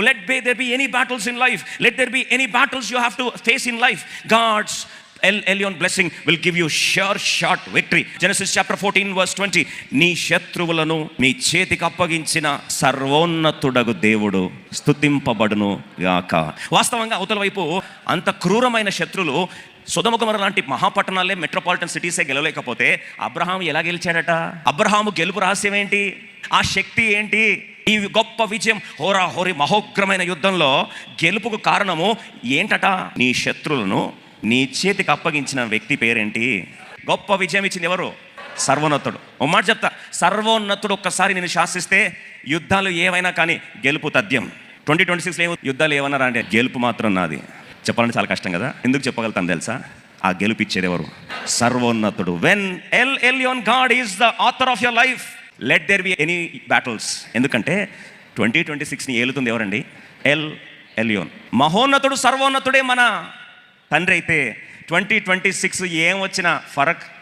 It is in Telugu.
Let be there be any battles in life let there be any battles you have to face in life God's El Elyon blessing will give you sure shot victory Genesis chapter fourteen verse twenty నీ శత్రువులను నీ చేతికి అప్పగించిన సర్వోన్నతుడగు దేవుడు స్తుతింపబడును గాక. వాస్తవంగా అవతల వైపు అంత క్రూరమైన శత్రులు సుధముఖమర లాంటి మహాపట్టణాలే మెట్రోపాలిటన్ సిటీసే గెలవలేకపోతే అబ్రహాం ఎలా గెలిచాడట? అబ్రహాము గెలుపు రహస్యం ఏంటి? ఆ శక్తి ఏంటి? ఈ గొప్ప విజయం హోరా హోరి మహోగ్రమైన యుద్ధంలో గెలుపుకు కారణము ఏంటట? నీ శత్రులను నీ చేతికి అప్పగించిన వ్యక్తి పేరేంటి? గొప్ప విజయం ఇచ్చింది ఎవరు? సర్వోన్నతుడు. ఓ మాట చెప్తా. సర్వోన్నతుడు ఒక్కసారి నేను శాసిస్తే యుద్ధాలు ఏవైనా కానీ గెలుపు తథ్యం. ట్వంటీ ట్వంటీ సిక్స్లో ఏమో యుద్ధాలు ఏమన్నారా అంటే గెలుపు మాత్రం నాది. చెప్పాలంటే చాలా కష్టం కదా. ఎందుకు చెప్పగలుగుతాను తెలుసా? ఆ గెలుపు ఇచ్చేది ఎవరు? సర్వోన్నతుడు. When El Elyon God is the author of your life let there be any battles ఎందుకంటే ట్వంటీ ట్వంటీ సిక్స్ని ఏలుతుంది ఎవరండి? ఎల్ ఎలియోన్ మహోన్నతుడు సర్వోన్నతుడే మన తండ్రి అయితే ట్వంటీ ట్వంటీ సిక్స్ ఏం వచ్చినా ఫరక్